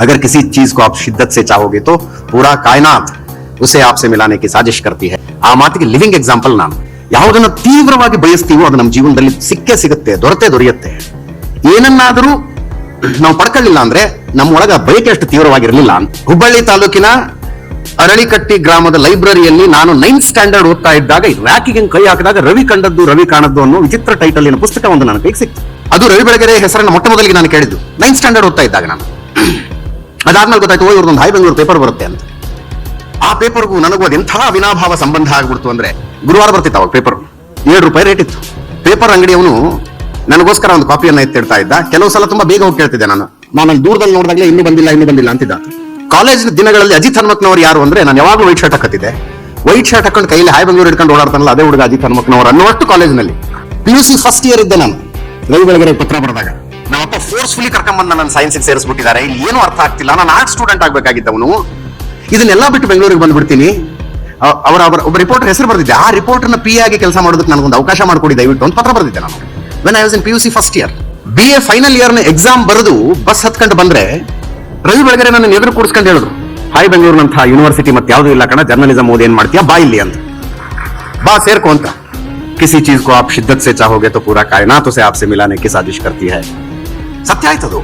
अगर किसी चीज को आप शिद्दत से चाहोगे तो पूरा कायनात उसे आपसे मिलाने की साजिश करती है ಆ ಮಾತಿಗೆ ಲಿವಿಂಗ್ ಎಕ್ಸಾಂಪಲ್ ನಾನು ಯಾವುದನ್ನ ತೀವ್ರವಾಗಿ ಬಯಸ್ತೀವೋ ಅದು ನಮ್ಮ ಜೀವನದಲ್ಲಿ ಸಿಕ್ಕೇ ಸಿಗುತ್ತೆ ದೊರೆತೇ ದೊರೆಯುತ್ತೆ ಏನನ್ನಾದರೂ ನಾವು ಪಡ್ಕೊಳ್ಳಿಲ್ಲ ಅಂದ್ರೆ ನಮ್ಮ ಒಳಗ ಬಯಕೆ ಅಷ್ಟು ತೀವ್ರವಾಗಿರಲಿಲ್ಲ ಅಂತ ಹುಬ್ಬಳ್ಳಿ ತಾಲೂಕಿನ ಅರಳಿಕಟ್ಟಿ ಗ್ರಾಮದ ಲೈಬ್ರರಿಯಲ್ಲಿ ನಾನು ನೈನ್ತ್ ಸ್ಟ್ಯಾಂಡರ್ಡ್ ಓದ್ತಾ ಇದ್ದಾಗ ರ್ಯಾಕಿಗೆ ಕೈ ಹಾಕಿದಾಗ ರವಿ ಕಂಡದ್ದು ರವಿ ಕಾಣದ್ದು ಅನ್ನೋ ವಿಚಿತ್ರ ಟೈಟಲಿನ ಪುಸ್ತಕ ಒಂದು ನನ್ನ ಕೈಗೆ ಸಿಕ್ತು ಅದು ರವಿ ಬೆಳಗೆರೆ ಹೆಸರನ್ನ ಮೊಟ್ಟ ಮೊದಲಿಗೆ ನಾನು ಕೇಳಿದ್ದು ನೈನ್ತ್ ಸ್ಟ್ಯಾಂಡರ್ಡ್ ಓದ್ತಾ ಇದ್ದಾಗ ನಾನು ಅದಾದ್ಮೇಲೆ ಗೊತ್ತಾಯ್ತು, ಓ, ಇವ್ರದೊಂದು ಹಾಯ್ ಬೆಂಗಳೂರು ಪೇಪರ್ ಬರುತ್ತೆ ಅಂತ. ಆ ಪೇಪರ್ಗೂ ನನಗೂ ಎಂಥ ವಿನಾಭಾವ ಸಂಬಂಧ ಆಗ್ಬಿಡ್ತು ಅಂದ್ರೆ ಗುರುವಾರ ಬರ್ತಿತ್ತು ಅವಾಗ ಪೇಪರ್ ಏಳು ರೂಪಾಯಿ ರೇಟ್ ಇತ್ತು. ಪೇಪರ್ ಅಂಗಡಿಯವನು ನನಗೋಸ್ಕರ ಒಂದು ಕಾಪಿಯನ್ನ ಎತ್ತಿಡ್ತಾ ಇದ್ದ. ಕೆಲವು ಸಲ ತುಂಬಾ ಬೇಗ ಹೋಗಿ ಕೇಳ್ತಿದ್ದೆ ನಾನು. ನಾನು ದೂರದಲ್ಲಿ ನೋಡಿದಾಗಲೇ ಇನ್ನೂ ಬಂದಿಲ್ಲ ಇನ್ನೂ ಬಂದಿಲ್ಲ ಅಂತಿದ್ದ. ಕಾಲೇಜ್ ದಿನಗಳಲ್ಲಿ ಅಜಿತ್ ಹನುಮಕ್ನವ್ರು ಯಾರು ಅಂದ್ರೆ ನಾನು ಯಾವಾಗಲೂ ವೈಟ್ ಶರ್ಟ್ ಹಾಕತ್ತಿದ್ದೆ. ವೈಟ್ ಶರ್ಟ್ ಹಾಕೊಂಡು ಕೈಲಿ ಹಾಯ್ ಬೆಂಗಳೂರು ಹಿಡ್ಕೊಂಡು ಓಡಾಡ್ತಾನಲ್ಲ, ಅದೇ ಹುಡುಗ ಅಜಿತ್ ಹನುಮಕ್ನವ್ರು ಅನ್ನುವಷ್ಟು ಕಾಲೇಜಿನಲ್ಲಿ P U C first year ಇದ್ದೆ ನಾನು. ರವಿ ಬೆಳಗರೆ ಪತ್ರ ಬರೆದಾಗ. ನಮ್ಮಪ್ಪ ಫೋರ್ಸ್ಫುಲಿ ಕರ್ಕೊಂಡ್ಬಂದು ನನ್ನ ಸೈನ್ಸಿಗೆ ಸೇರಿಸ್ಬಿಟ್ಟಿದ್ದಾರೆ. ಇಲ್ಲಿ ಏನು ಅರ್ಥ ಆಗ್ತಿಲ್ಲ. ನಾನು ಆರ್ಟ್ ಸ್ಟೂಡೆಂಟ್ ಆಗ್ಬೇಕಾಗಿದ್ದವನು. ಇದನ್ನೆಲ್ಲ ಬಿಟ್ಟು ಬೆಂಗಳೂರಿಗೆ ಬಂದ್ಬಿಡ್ತೀನಿ. ಅವರ ಅವರ, ಒಬ್ಬ ರಿಪೋರ್ಟರ್ ಹೆಸರು ಬರ್ದಿದ್ದೆ. ಆ ರಿಪೋರ್ಟರ್ನ ಪಿ ಆಗಿ ಕೆಲಸ ಮಾಡೋದಕ್ಕೆ ನನಗೊಂದು ಅವಕಾಶ ಮಾಡಿಕೊಡಿ ದಯವಿಟ್ಟು ಒಂದು ಪತ್ರ ಬರೆದಿದ್ದೆ ನಾನು. When I was in P U C first year B A final ಇಯರ್ನ exam ಬರೆದು ಬಸ್ ಹತ್ಕೊಂಡು ಬಂದ್ರೆ ರವಿ ಬೆಳಗ್ಗೆ ನನ್ನ ಎದುರು ಕೂಡಿಸ್ಕೊಂಡು ಹೇಳಿದ್ರು. ಹಾಯ್ ಬೆಂಗಳೂರಿನಂತಹ ಯೂನಿವರ್ಸಿಟಿ ಮತ್ತೆ ಯಾವುದೂ ಇಲ್ಲ ಕಣ. ಜರ್ನಲಿಸಮ್ ಓದಿ ಏನ್ ಮಾಡ್ತೀಯಾ? ಬಾ ಇಲ್ಲಿ ಅಂತ ಬಾ ಸೇರ್ಕೋ ಅಂತ. किसी चीज़ को आप शिद्दत से चाहोगे तो पूरा कायनात उसे आपसे मिलाने की साजिश करती है। सत्याय तो दो।